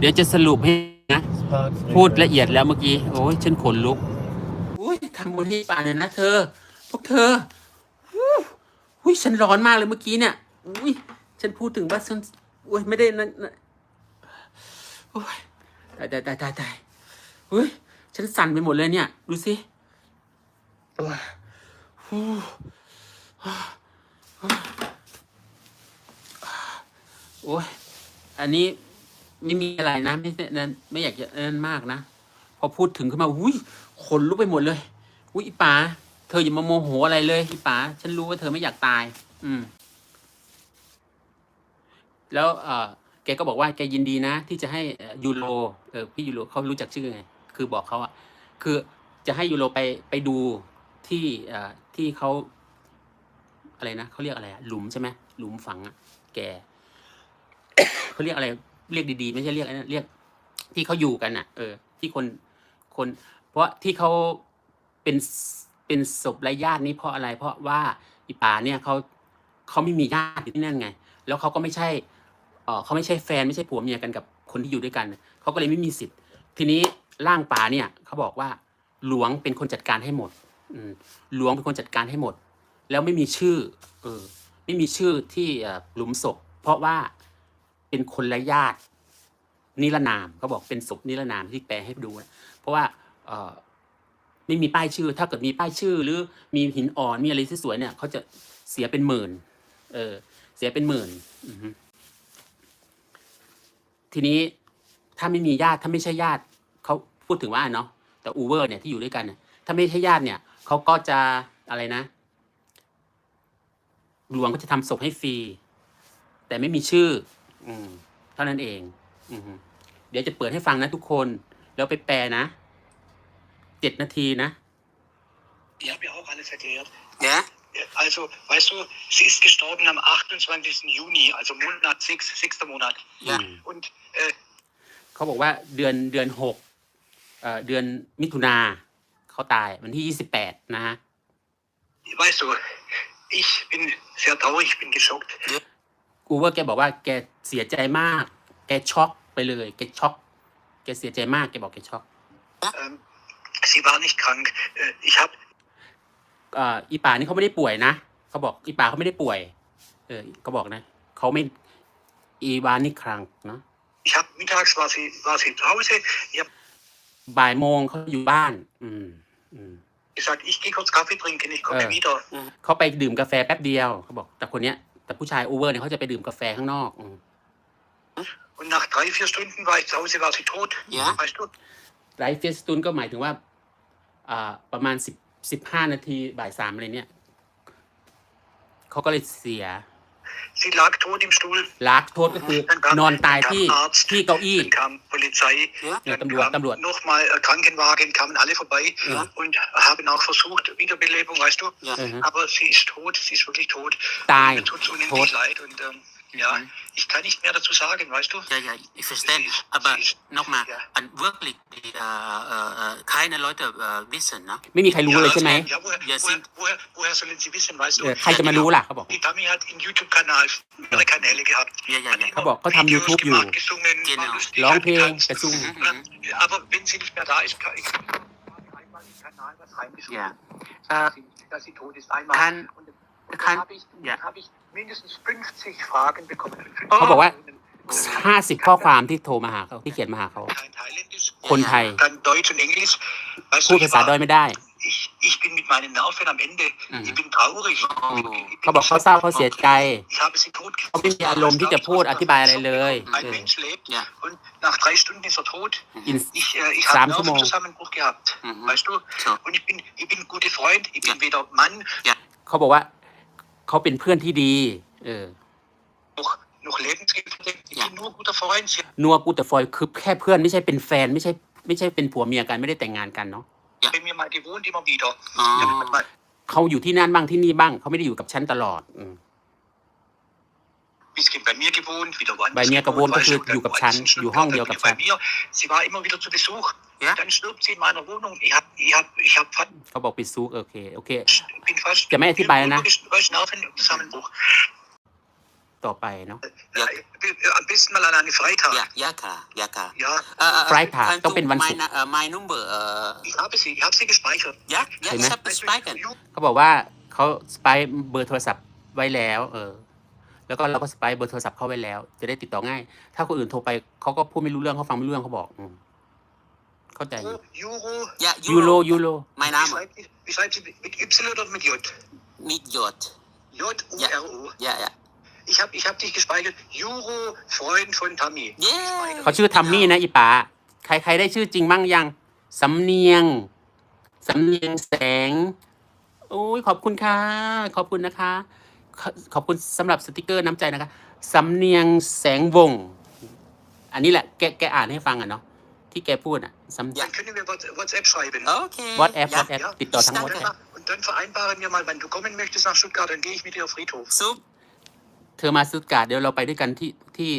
เดี๋ยวจะสรุปให้นะ พูดละเอียดแล้วเมื่อกี้ โอ้ย ฉันขนลุกอุ้ยทำบนที่ป่าเนี่ยนะเธอ พวกเธออุ้ยฉันร้อนมากเลยเมื่อกี้เนี่ยอุ้ยฉันพูดถึงว่าฉันอุ้ยไม่ได้นั่นนอ้ยตายตายตายตายตายอุ้ยฉันสั่นไปหมดเลยเนี่ย ดูสิ โอ้ยโอ้ยอันนี้ไม่มีอะไรนะ ไม่นั้นไม่อยากจะนั้นมากนะพอพูดถึงขึ้นมาอุ้ย ขนลุกไปหมดเลยอุ้ยอีป๋าเธออย่ามาโมโหอะไรเลยอีป๋าฉันรู้ว่าเธอไม่อยากตาย อืม แล้ว เออแกก็บอกว่าแกยินดีนะ ที่จะให้ ยูโร เออพี่ยูโรเขารู้จักชื่อไงคือบอกเขาอะคือจะให้ยูโรไปไปดูที่เอ่อที่เขาอะไรนะเขาเรียกอะไรอะหลุมใช่ไหมหลุมฝังอะแกเขาเรียกอะไรเรียกดีๆไม่ใช่เรียกอะไนเรียกที่เขาอยู่กันอ่ะเออที่คนคน เพราะที่เขาเป็นเป็นศพไร้ญาตินี่เพราะอะไร เพราะว่าอีป่าเนี่ยเขาเขาไม่มีญาติที่นั่นไง แล้วเขาก็ไม่ใช่เออเขาไม่ใช่แฟนไม่ใช่ผัวเมียกันกับคนที่อยู่ด้วยกันเขาก็เลยไม่มีสิทธิ์ ทีนี้ร่างป่าเนี่ยเขาบอกว่าหลวงเป็นคนจัดการให้หมดหลวงเป็นคนจัดการให้หมด แล้วไม่มีชื่อเออไม่มีชื่อที่หลุมศพเพราะว่าเป็นคนละญาติ นิรนามเขาบอกเป็นศพนิรนามที่แปลให้ดูนะเพราะว่าไม่มีป้ายชื่อ ถ้าเกิดมีป้ายชื่อ หรือมีหินอ่อน มีอะไรสวยๆเนี่ยเขาจะเสียเป็นหมื่นเออ เสียเป็นหมื่นทีนี้ถ้าไม่มีญาติถ้าไม่ใช่ญาติเขาพูดถึงว่าเนาะแต่อูเวอร์เนี่ยที่อยู่ด้วยกันถ้าไม่ใช่ญาติ เนี่ยเขาก็จะอะไรนะหลวงก็จะทำศพให้ฟรีแต่ไม่มีชื่ออืมเท่านั้นเองอือฮึเดี๋ยวจะเปิดให้ฟังนะทุกคน แล้วไปแปลนะ เจ็ดนาทีนะ Die habe ich auch alles erklärt. เนี่ย Also, weißt du, sie ist gestorben am 28. Juni, also Monat 6, sechster Monat. Ja. Mhm. Und äh, เขาบอกว่าเดือนเดือนหกเอ่อเดือนมิถุนาเขาตายวันที่ยี่สิบแปดนะฮะ weißt du, ich bin sehr traurig, ich bin geschockt. กูเวอร์แกบอกว่าแกเสียใจมาก แกช็อกไปเลย แกช็อก แกเสียใจมาก แกบอกแกช็อกอี e war nicht k r a อีป่านี่เขาไม่ได้ป่วยนะ เขาบอกอีป่าเขาไม่ได้ป่วย เออเขาบอกนะ เขาไม่ อีวานี่ครังนะ ich h a บ่ายโมงเขาอยู่บ้าน อืม อืม gesagt เขาไปดื่มกาแฟแป๊บเดียวเขาบอกแต่คนเนี้ยแต่ผู้ชายโอเวอร์เนี่ย เขาจะไปดื่มกาแฟข้างนอกอืม Und nach drei, v i e ไลฟ์เฟสตุนก็หมายถึงว่า อ่าประมาณสิบสิบห้านาที บ่ายสามอะไรเนี่ยเขาก็เลยเสีย sie lag tot im Stuhl ลากโทษก็คือนอนตายที่ที่เก้าอี้ Dann kam Polizei, Ja, dann kam Tambuat. nochmal Krankenwagen, kamen alle vorbei Ja. und haben auch versucht, Wiederbelebung, weißt du. Ja. Mhm. Aber sie ist tot, sie ist wirklich tot. Nein. Mir tut es unendlich leid und ähm, ja, mhm. ich kann nicht mehr dazu sagen, weißt du? Ja, ja, ich verstehe. Aber nochmal, ja. wirklich die, äh, äh, keine Leute äh, wissen, ne? ไม่มีใครรู้เลยใช่ไหม halt also, Ja, woher, ja, woher, woher, sollen sie wissen, weißt du? เออใครจะมารู้ล่ะเขาบอก Die Dami hat einen YouTube-Kanal, mehrere Kanäle gehabt. Ja, ja, ja. haben YouTube อยู่ gemacht, gesungen, Genau. war lustig, ร้อง hat เพลง getanzt. กระซุ่ม Ja, Aber wenn sie nicht mehr da ist, kann ich einmal im Kanal was reingeschrieben, Ja. Äh, dass sie tot ist, einmal. Kann- Und dann habe ich, ja. hab ich เขาบอกว่า ห้าสิบข้อความที่โทรมาหาเขาที่เขียนมาหาเขา คนไทยพูดภาษาดอยไม่ได้ เขาบอกเขาเศร้าเขาเสียใจ เขาไม่มีอารมณ์ที่จะพูดอธิบายอะไรเลยสามชั่วโมงเขาบอกว่าเขาเป็นเพื่อนที่ดี เออ n o c เล o c h l e b e n ต g e f นัวกูแต่ฟอยคือแค่เพื่อนไม่ใช่เป็นแฟนไม่ใช่ไม่ใช่เป็นผัวเมียกันไม่ได้แต่งงานกันเนาะ เป็นเมียใหม่ที่ o h n e n immer w อกเขาอยู่ที่นั่นบ้างที่นี่บ้าง เขาไม่ได้อยู่กับฉันตลอดอื Bei mir g e w o ก็คืออยู่กับฉัน อยู่ห้องเดียวกับฉันเขาบอกปิดซูกโอเคโอเค จะไม่อธิบายแล้วนะ ต่อไปเนาะยาคาะยาคาะฟรายคาะต้องเป็นวันศุกร์เห็นไหมเขาบอกว่าเขาสไปเบอร์โทรศัพท์ไว้แล้ว เออแล้วก็เราก็สไปเบอร์โทรศัพท์เข้าไว้แล้ว จะได้ติดต่อง่าย ถ้าคนอื่นโทรไปเขาก็พูดไม่รู้เรื่องเขาฟังไม่รู้เรื่องเขาบอกอืเข้าใจยู่ยูโรยูโรไม่นามมิดยอด J? u r o เขาชื่อทัมมี่นะอีป๋าใครใครได้ชื่อจริงบ้างยังสำเนียงสำเนียงแสงโอ้ยขอบคุณค่ะขอบคุณนะคะขอบคุณสำหรับสติกเกอร์น้ำใจนะคะสำเนียงแสงวง อันนี้แหละแกแกอ่านให้ฟังอ่ะเนาะที่แกพูดอ่ะสำเนียง k อ n n e n wir What- s a p p schreiben. WhatsApp WhatsApp ติดต่อทาง d a n WhatsApp d a n n vereinbaren wir mal, w n n du kommen möchtest nach Stuttgart, dann gehe ich mit dir auf Friedhof. ซุปเธอมาสุดกาดเดี๋ยวเราไปด้วยกันที่ที่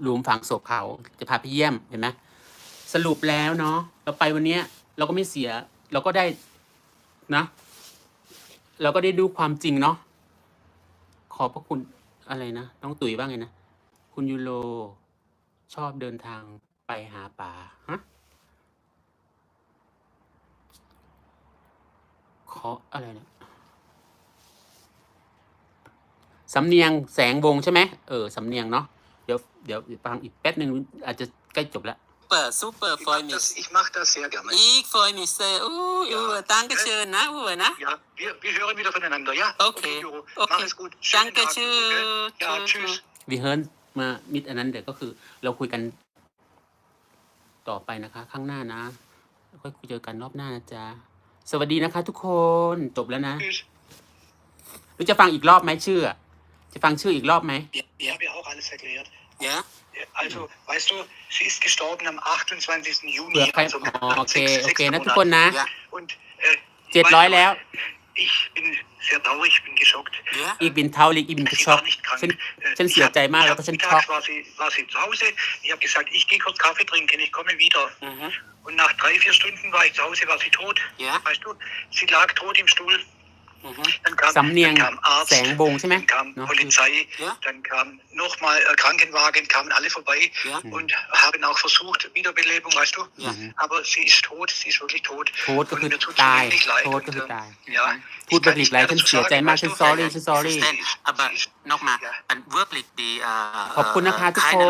หลุมฝังศพเขา จะพาพี่เยี่ยมเห็นไหมสรุปแล้วเนาะเราไปวันเนี้ย เราก็ไม่เสีย เราก็ได้นะเราก็ได้ดูความจริงเนาะอบพระคุณอะไรนะ ต้องตุ๋ยบ้าง ไงนะคุณ ยูโรชอบเดินทางไปหาป่าฮะขอ อะไรนะสำเนียงแสงวงใช่ไหมเออ สำเนียงเนาะเดี๋ยวเดี๋ยวฟังอีกแป๊บหนึ่งอาจจะใกล้จบแล้ว Super, super, freue mich. Das, ich mache das sehr gerne. Ich freue mich sehr. Uh, ja. Uwe, danke schön, ne, Uwe, ne? Ja, wir, wir hören wieder voneinander, ja? Okay. okay, okay. Mach es gut. Schönen danke, tschüss. Okay. Ja, tschüss. Wir hören mal miteinander, ก็คือเราคุยกัน ต่อไปนะคะ ข้างหน้านะ ค่อยคุยเจอกันรอบหน้านะจ๊ะสวัสดีนะคะทุกคนจบแล้วนะหรือจะฟังอีกรอบไหมชื่อ จะฟังชื่ออีกรอบไหม Ja, wir haben auch alles erklärt. Ja? Also, weißt du, sie ist gestorben am 28. Juni. Ja, also oh, okay, sechs, okay, nicht davon, ne? Ja. Und, äh, sie hat Leute, ja. Ich bin sehr traurig, ich bin geschockt. Ja? Ich bin traurig, ich bin sie äh, geschockt. War nicht krank. Sind, äh, sind Sie hab, einmal oder sind Mittags war sie, war sie zu Hause. Ich habe gesagt, ich gehe kurz Kaffee trinken, ich komme wieder. Mhm. Und nach drei, vier Stunden war ich zu Hause, war sie tot. Ja? Weißt du, sie lag tot im Stuhl. สำเนียง แสงบงใช่ไหม Polizei, dann kam nochmal Krankenwagen, kamen alle vorbei und haben auch versucht, Wiederbelebung, weißt du? Aber sie ist tot, sie ist wirklich tot. โทษก็คือตายโทษก็คือตาย พูดแบบหลีกไล่ฉันเสียใจมากฉัน sorry ฉัน sorry aber nochmal wirklich die ขอบคุณนะคะทุกคน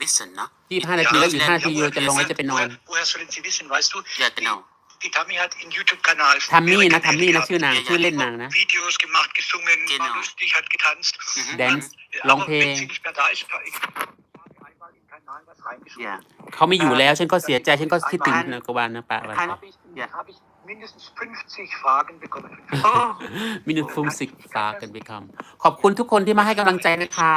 wissen นะ25นาทีแล้วอยู่5นาทีเราจะลงให้จะไปนอน woher sollen sie wissen weißt du ja genau พี่ทัมมี่ฮัตอินยูทูบคานาลทัมมี่นะทัมมี่นะ ชื่อนางชื่อเล่นนางนะวิดีโอส์กิมมัตกิซุงเมนลุสติฮัตกิทันส์เดนส์ร้องเพลงเขาไม่อยู่แล้ว ฉันก็เสียใจฉันก็คิดถึงนะกบาลนะปว้ามินิฟุ้งสิกฟากันไปคำขอบคุณทุกคนที่มาให้กำลังใจนะคะ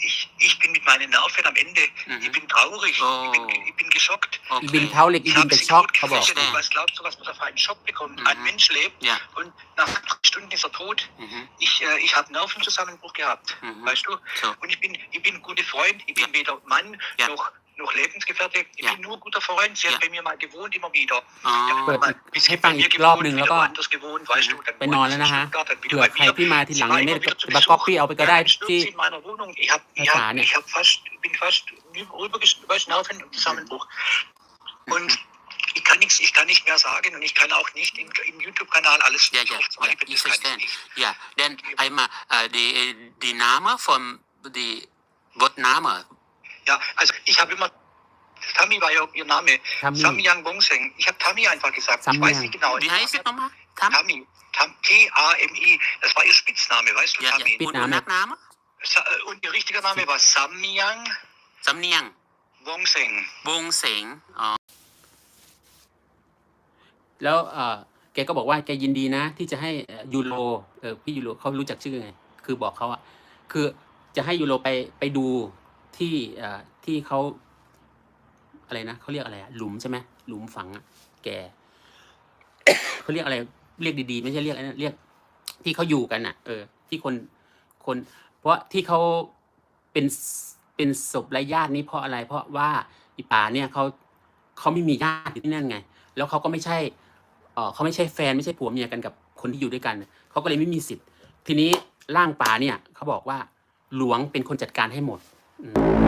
ich, ich bin mit meinen Nerven am Ende. Mhm. Ich bin traurig, oh. ich, bin, oh. ich bin geschockt. Okay. Ich bin traurig, ich, ich bin geschockt. Aber mhm. Was glaubst du, was man auf einen Schock bekommt? Mhm. Ein Mensch lebt ja. und nach drei Stunden ist er tot. Mhm. Ich, äh, ich habe einen Nervenzusammenbruch gehabt, mhm. weißt du? So. Und ich bin, ich bin ein guter Freund, ich bin ja. weder Mann ja. noch noch Lebensgefährte. Ich ja. bin nur guter Freund. Sie ja. hat bei mir mal gewohnt, immer wieder. Ah, ich habe gewohnt, Oh. Ja, mal, bis ให้ฟังอีกรอบหนึ่งแล้วก็ไปนอนแล้วนะฮะเผื่อใครที่มาทีหลังไม่ได้บักก๊อปปี้เอาไปก็ได้ที่ภาษาเนี่ย bin fast über Schnaufen und Zusammenbruch. Mhm. Und ich kann nichts, ich kann nicht mehr sagen und ich kann auch nicht im, im YouTube-Kanal alles ja, ja, ja, ich verstehe. Ja, denn einmal äh, die, die Name von die Wortname Ja, also ich habe immer t a m m y war ja ihr Name. t a m m y Samyang Bongseng. Ich habe t a m m y einfach gesagt. Samyang. Ich weiß nicht genau. Wie heißt es nochmal? Tam? m y Tam, i Das war ihr Spitzname, weißt du, ja, t a m m y Ja, Spitzname. Und, und ihr richtiger Name war Samyang. Samyang. Bongseng. Bongseng. Oh. Lau, uh... แกก็บอกว่าแกยินดีนะ ที่จะให้ยูโรพี่ยูโรเขารู้จักชื่อไง คือบอกเขาอะคือจะให้ยูโรไปไปดูที่ที่เขา อะไรนะเขาเรียกอะไรหลุมใช่ไหมหลุมฝังแกเขาเรียกอะไร เรียกดีๆ ไม่ใช่เรียกอะไรเรียกที่เขาอยู่กันอ่ะเออที่คนคน เพราะที่เขาเป็นเป็นศพไร้ญาตินี้เพราะอะไร เพราะว่าอีป่าเนี่ยเขาเขาไม่มีญาติที่นั่นไง แล้วเขาก็ไม่ใช่ เออเขาไม่ใช่แฟนไม่ใช่ผัวเมียกันกับคนที่อยู่ด้วยกันเขาก็เลยไม่มีสิทธิ์ ทีนี้ร่างป่าเนี่ยเขาบอกว่าหลวงเป็นคนจัดการให้หมด Yeah. Mm.